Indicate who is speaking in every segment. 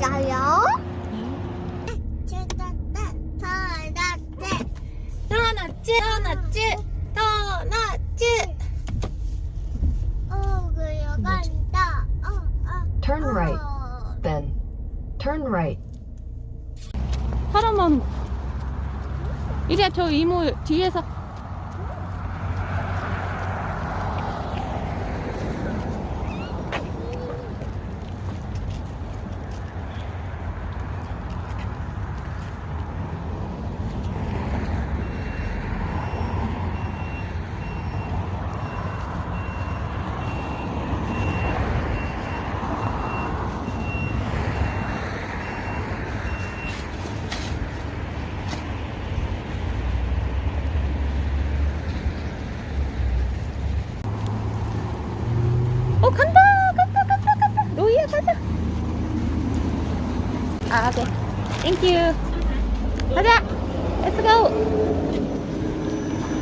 Speaker 1: 있어요. 도넛츠, 도넛츠, 도넛츠. 어, 그려 간다. 어, 어.
Speaker 2: Turn right,
Speaker 1: 어.
Speaker 2: then. Turn right.
Speaker 3: 사람 많은 거. 이리야 저 이모 뒤에서 어 간다 간다 간다 간다 로이야 가자 아 오케이 땡큐 가자. 렛츠고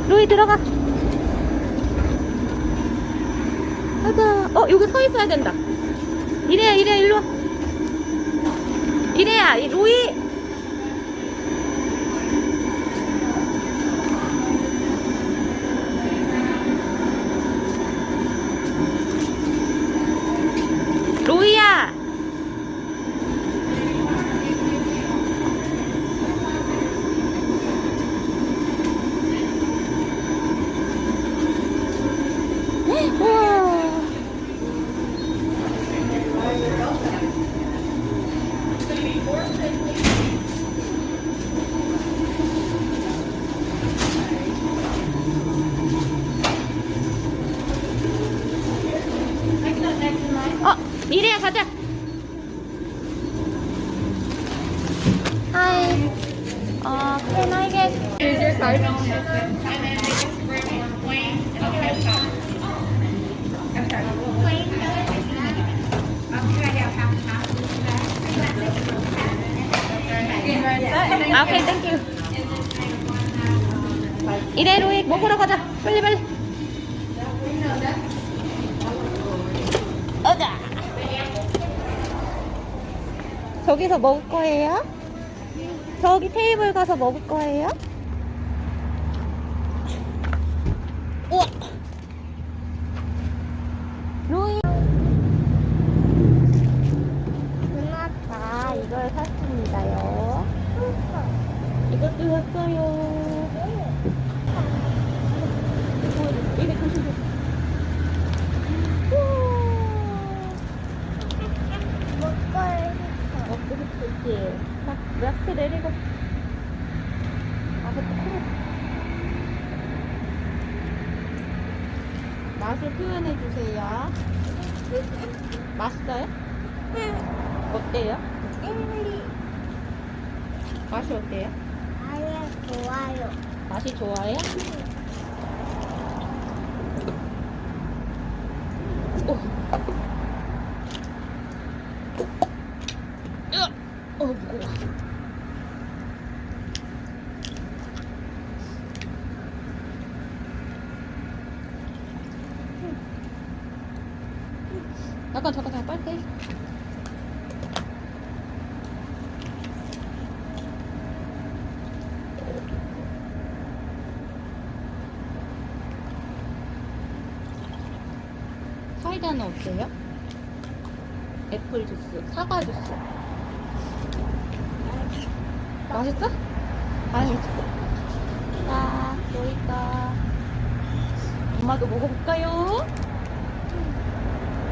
Speaker 3: 로이 들어가. 가자. 어 여기 서 있어야 된다. 이래야 이래야 일로 와. 이래야 이 로이 로이야 우와 어, 이래야 가자. 하이. 어, can I get your card? 아, 오케이, 땡큐. 이래, 로이, 먹으러 가자. 빨리, 빨리. 어자. 저기서 먹을 거예요? 저기 테이블 가서 먹을 거예요? 우와. 로이. 끝났다. 이걸 샀습니다요. 이것도 샀어요. 이거 이래 조심 조심. 우와. 먹고 싶을지. 자, 락스 내리고. 아, 그때 크로. 맛을 표현해 주세요. 맛있어요? 어때요? 맛이 어때요?
Speaker 1: 아예 좋아요.
Speaker 3: 맛이 좋아요? 오. 으악! 어, 무거워. 잠깐, 잠깐, 잠깐, 빨리 해. 사이다는 어때요? 애플 주스, 사과 주스. 맛있어? 아니. 자, 여기다. 엄마도 먹어볼까요?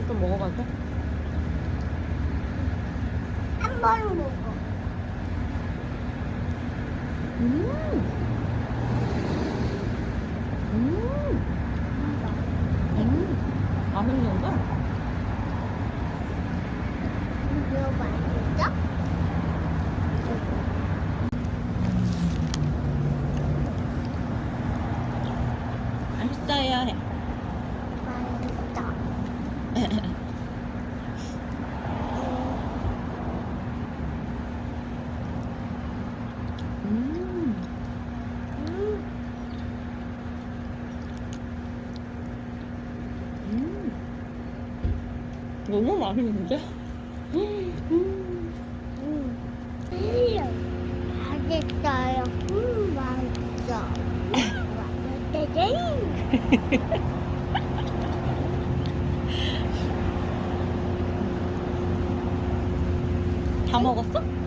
Speaker 3: 맛있어. 또 먹어봐도 돼?
Speaker 1: 한 번 먹어.
Speaker 3: 음. 음. 음.
Speaker 1: 맛있어요.
Speaker 3: 너무 맛있는데?
Speaker 1: 음. 맛있어요. 음, 맛있어. 맛있대.
Speaker 3: 다 먹었어?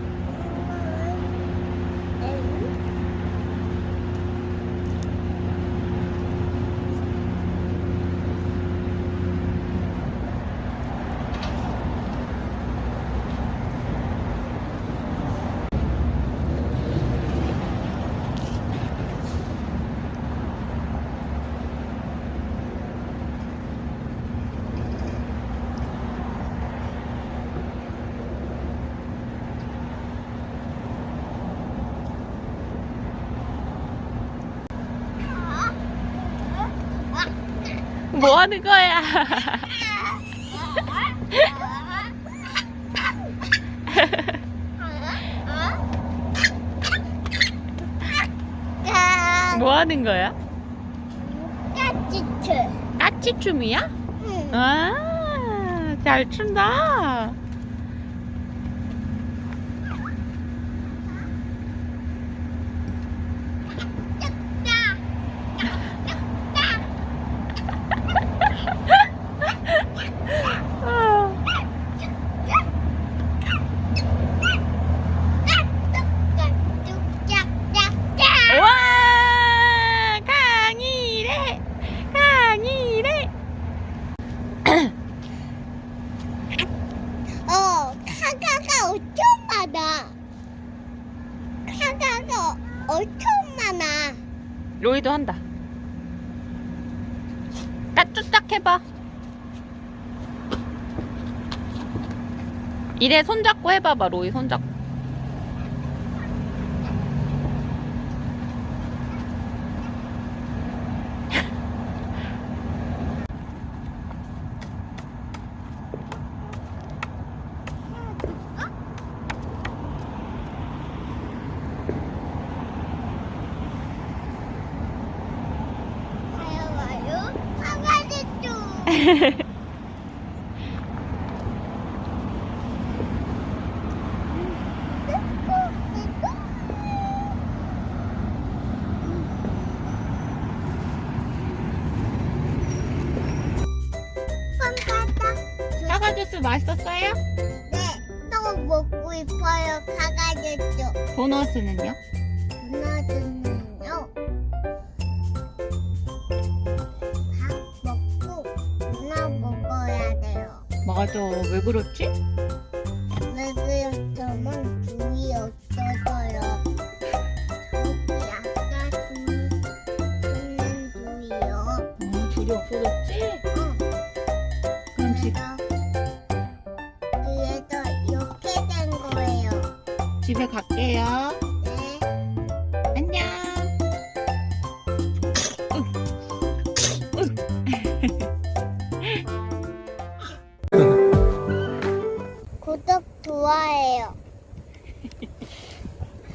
Speaker 3: 뭐 하는 거야? 뭐 하는 거야?
Speaker 1: 까치츠.
Speaker 3: 까치춤이야?
Speaker 1: 응.
Speaker 3: 아, 잘 춘다. 아,
Speaker 1: 짝짝짝.
Speaker 3: 와, 강이래, 강이래.
Speaker 1: 어, 카가가 엄청 많아. 카가가 엄청 많아.
Speaker 3: 로이도 한다. 따뚜딱 해봐. 이래 손잡고 해봐봐, 로이 손잡고.
Speaker 1: 가요, 가요. 강아지 좀.
Speaker 3: 사과 주스 맛있었어요?
Speaker 1: 네, 또 먹고 싶어요. 좀.
Speaker 3: 도너스는요?
Speaker 1: 누나들은
Speaker 3: 맞아. 왜 그렇지?
Speaker 1: 왜 그랬더만 둘이 없어져요. 둘 있는 둘이요.
Speaker 3: 아, 둘이 없어졌지?
Speaker 1: 응.
Speaker 3: 그럼 집,
Speaker 1: 그래서 이렇게 된 거예요.
Speaker 3: 집에
Speaker 1: 갈게요.